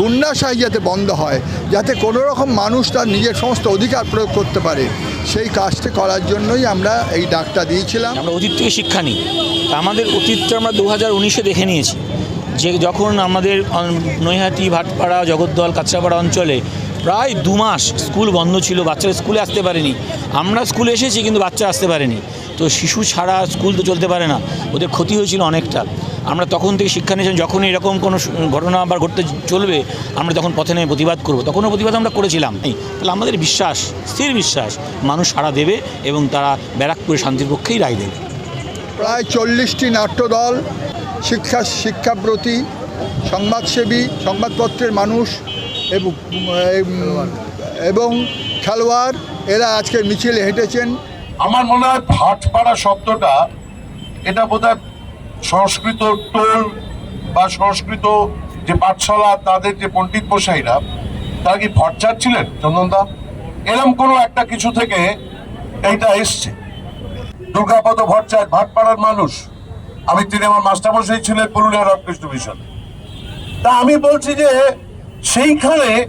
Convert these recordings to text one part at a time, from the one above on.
গুন্ডাশাহী যাতে বন্ধ হয়, যাতে কোনো রকম মানুষ তার নিজের সমস্ত অধিকার প্রয়োগ করতে পারে, সেই কাজটা করার জন্যই আমরা এই ডাকটা দিয়েছিলাম। আমরা অতীত থেকে শিক্ষা নিই। আমাদের অতীতটা আমরা দু হাজার উনিশে দেখে নিয়েছি। যে যখন আমাদের নৈহাটি, ভাটপাড়া, জগদ্দল, কাঁচরাপাড়া অঞ্চলে প্রায় দু মাস স্কুল বন্ধ ছিল, বাচ্চারা স্কুলে আসতে পারেনি। আমরা স্কুলে এসেছি কিন্তু বাচ্চা আসতে পারেনি। তো শিশু ছাড়া স্কুল তো চলতে পারে না। ওদের ক্ষতি হয়েছিল অনেকটা। আমরা তখন থেকে শিক্ষা নিয়েছিলাম যখন এরকম কোনো ঘটনা আবার ঘটতে চলবে আমরা তখন পথে নেমে প্রতিবাদ করব। তখনও প্রতিবাদ আমরা করেছিলাম। এই, তাহলে আমাদের বিশ্বাস স্থির বিশ্বাস মানুষ সাড়া দেবে এবং তারা ব্যারাকপুরে শান্তির পক্ষেই রায় দেবে। প্রায় চল্লিশটি নাট্যদল শিক্ষা শিক্ষাব্রতী সংবাদসেবী সংবাদপত্রের মানুষ এবং এবং খেলোয়াড় এরা আজকের মিছিলে হেঁটেছেন। আমার মনে হয় ভাটপাড়া শব্দটা এটা বোধহয় সংস্কৃত টোল বা সংস্কৃত যে পাঠশালা তাদের যে পণ্ডিত মশাইরা তারা কি ভট্টার ছিলেন চন্দনদা? এরম কোনো একটা কিছু থেকে এইটা এসছে। দুর্গাপদ ভট্টাচার্য ভাটপাড়ার মানুষ। আমি তিনি আমার মাস্টারমশাই ছিলেন পুরুলিয়া রামকৃষ্ণ মিশন। তা আমি বলছি যে সেইখানে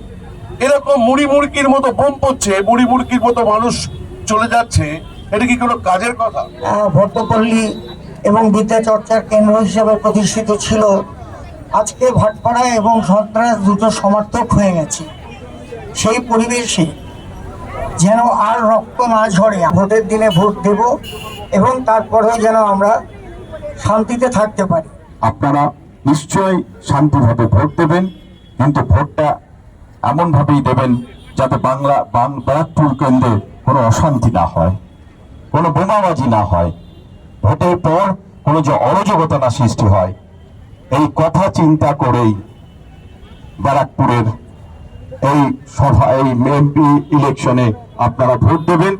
এরকম মুড়ি মুড়কির মতো বোম পড়ছে মুড়ি মুড়কির মতো মানুষ চলে যাচ্ছে এটা কি কোনো কাজের কথা? আহ, ভট্টপল্লী এবং বিদ্যা চর্চার কেন্দ্র হিসেবে প্রতিষ্ঠিত ছিল। আজকে ভাটপাড়া এবং সন্ত্রাস দুটো সমার্থক হয়ে গেছে। সেই পরিবেশে যেন আর রক্ত না ঝরে, ভোটের দিনে ভোট দেব এবং তারপরেও যেন আমরা শান্তিতে থাকতে পারি। আপনারা নিশ্চয়ই শান্তিভাবে ভোট দেবেন, কিন্তু ভোটটা এমনভাবেই দেবেন যাতে বাংলা ব্যারাকপুর কেন্দ্রে কোনো অশান্তি না হয়, কোনো বোমাবাজি না হয়। ভোটের পর কোনো যে অরাজকতা না সৃষ্টি হয়, এই কথা চিন্তা করেই ব্যারাকপুরের এই সভা, এই এমপি ইলেকশনে আপনারা ভোট দেবেন।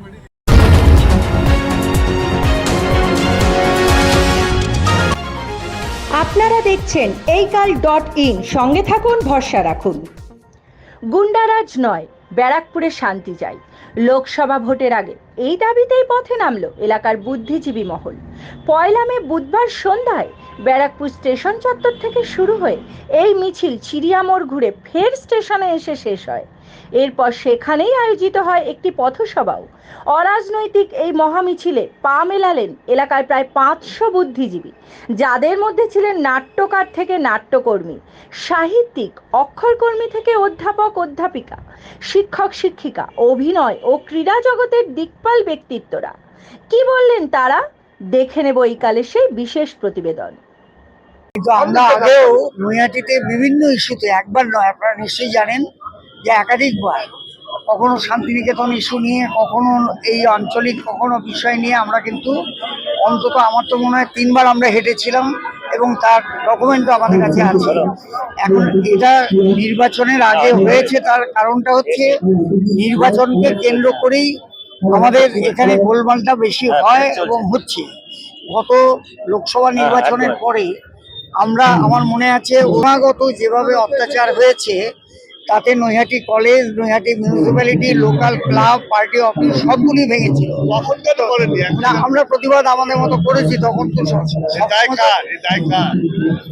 আপনারা দেখছেন এই কাল ডট ইন। সঙ্গে থাকুন, ভরসা রাখুন। গুন্ডারাজ নয়। ব্যারাকপুরে শান্তি চাই। লোকসভা ভোটের আগে এই দাবিতেই পথে নামলো এলাকার বুদ্ধিজীবী মহল। পয়লা মে বুধবার সন্ধ্যায় ব্যারাকপুর স্টেশন চত্বর থেকে শুরু হয়ে এই মিছিল চিড়িয়ামোড় ঘুরে ফের স্টেশনে এসে শেষ হয়। এরপর সেখানেই আয়োজিত হয় একটি পথসভাও। অরাজনৈতিক এই মহামিছিলে পা মেলালেন এলাকায় প্রায় পাঁচশো বুদ্ধিজীবী, যাদের মধ্যে ছিলেন নাট্যকার থেকে নাট্যকর্মী, সাহিত্যিক, অক্ষরকর্মী থেকে অধ্যাপক, অধ্যাপিকা, শিক্ষক, শিক্ষিকা, অভিনয় ও ক্রীড়া জগতের দিকপাল ব্যক্তিত্বরা। কি বললেন তারা? দেখে নেব এই কালে সেই বিশেষ প্রতিবেদন। কিন্তু আমরা আগেও নৈহাটিতে বিভিন্ন ইস্যুতে, একবার নয়, আপনারা নিশ্চয়ই জানেন যে একাধিকবার, কখনো শান্তিনিকেতন ইস্যু নিয়ে, কখনো এই আঞ্চলিক, কখনো বিষয় নিয়ে আমরা কিন্তু অন্তত আমার তো মনে হয় তিনবার আমরা হেঁটেছিলাম এবং তার ডকুমেন্টও আমাদের কাছে আছে। এখন এটা নির্বাচনের আগে হয়েছে, তার কারণটা হচ্ছে নির্বাচনকে কেন্দ্র করেই আমাদের এখানে গোলমালটা বেশি হয় এবং হচ্ছে। গত লোকসভা নির্বাচনের পরে আমরা, আমার মনে আছে, ক্রমাগত যেভাবে অত্যাচার হয়েছে তাতে Naihati college Naihati municipality local club party office সবগুলি ভেঙেছিল। না আমরা প্রতিবাদ আমাদের মতো করেছি তখন তো সব- সব-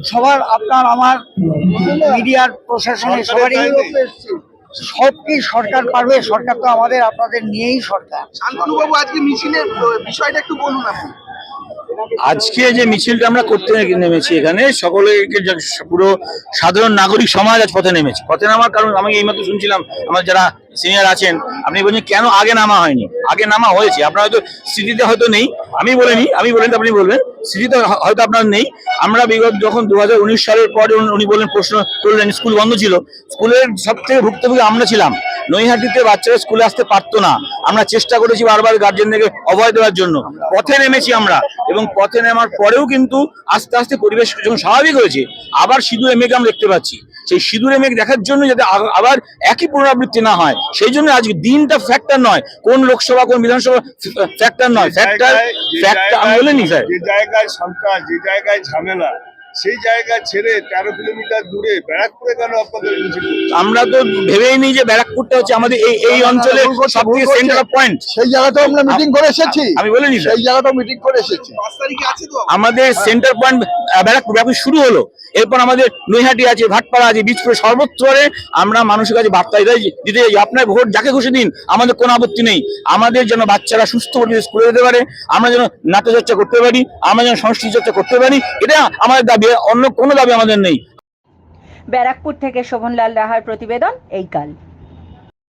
সবার আপনার আমার মিডিয়ার প্রশাসনের সবারই সব কি সরকার পারবে? সরকার তো আমাদের আপনাদের নিয়েই সরকার। শান্তনুবাবু আজকে মিছিলের বিষয়টা একটু বলুন আপনি। আজকে যে মিছিলটা আমরা করতে নেমেছি এখানে সকলে পুরো সাধারণ নাগরিক সমাজ আজ পথে নেমেছে। পথে নামার কারণ আমি এইমাত্র শুনছিলাম, আমার যারা সিনিয়র আছেন, আপনি বলছেন কেন আগে নামা হয়নি? আগে নামা হয়েছে। আপনার হয়তো স্মৃতিতে হয়তো নেই, আমি বলিনি আমি বলেন আপনি বলবেন, স্মৃতিতে হয়তো আপনার নেই। আমরা বিগত যখন দু হাজার উনিশ সালের পরে উনি- বললেন, প্রশ্ন করলেন স্কুল বন্ধ ছিল, স্কুলের সব থেকে ভুক্তভোগী আমরা ছিলাম। নৈহাটিতে বাচ্চারা স্কুলে আসতে পারতো না। আমরা চেষ্টা করেছি বারবার গার্জেনদেরকে অভয় দেওয়ার জন্য। পথে নেমেছি আমরা এবং পথে নেমার পরেও কিন্তু আস্তে আস্তে পরিবেশ যখন স্বাভাবিক হয়েছে আবার সিঁদুরে মেঘ আমরা দেখতে পাচ্ছি। সেই সিঁদুরে মেঘ দেখার জন্য যাতে আবার একই পুনরাবৃত্তি না হয় সেই জন্য আজকে দিনটা ফ্যাক্টর নয় কোন লোকসভা কোন বিধানসভা ফ্যাক্টর নয়। ফ্যাক্টর ফ্যাক্টর আমি বলিনি স্যার যে জায়গায় সন্ত্রাস যে জায়গায় ঝামেলা সেই জায়গা ছেড়ে তেরো কিলোমিটার দূরে ব্যারাকপুরে কেন আপনাদের আমরা তো ভেবেই নিই যে ব্যারাকপুরটা হচ্ছে আমাদের এই এই অঞ্চলের ভুল করছে, সব থেকে ভুল করছে। সেন্টার পয়েন্ট সেই জায়গাটাও আমরা মিটিং করে এসেছি। আমি বলিনি সেই জায়গাটাও মিটিং করে এসেছি। পাঁচ তারিখে আছে তো? আমাদের সেন্টার পয়েন্ট ব্যারাকপুর ব্যারাকপুর শুরু হলো। এরপর আমাদের নৈহাটি আছে ভাটপাড়া আছে বীজপুরে সর্বত্রে আমরা মানুষের কাছে বার্তা দিতে দিতে চাই আপনার ভোট যাকে খুশি দিন আমাদের কোনো আপত্তি নেই। আমাদের যেন বাচ্চারা সুস্থ পরিবেশ স্কুলে যেতে পারে আমরা যেন নাট্য চর্চা করতে পারি আমরা যেন সংস্কৃতি চর্চা করতে পারি এটা আমাদের দাবি। অন্য কোনো দাবি আমাদের নেই। ব্যারাকপুর থেকে শোভনলাল রাহার প্রতিবেদন এই কাল।